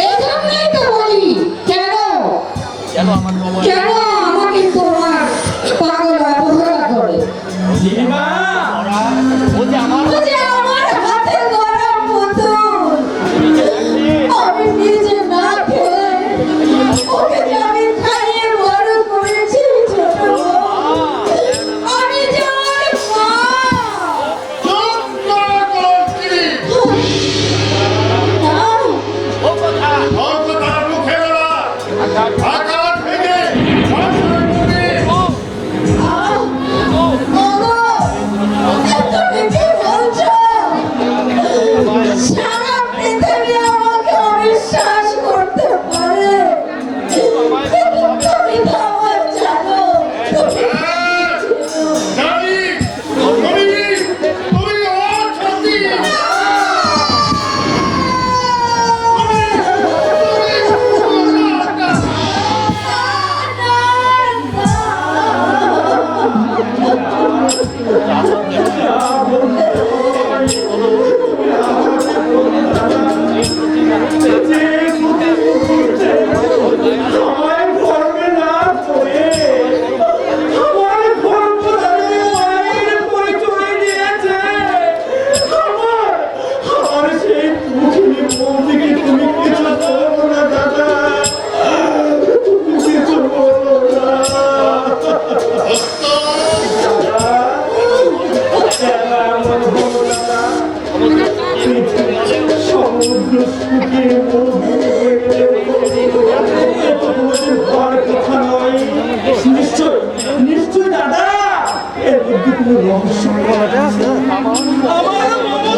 এই জন্যই তো বলি কেন? কেন সেই মুখে মুখ থেকে তুমি কিছু করো না দাদা তুমি নিশ্চয় দাদা এর মধ্যে রহস্য আমার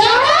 দাঁড়া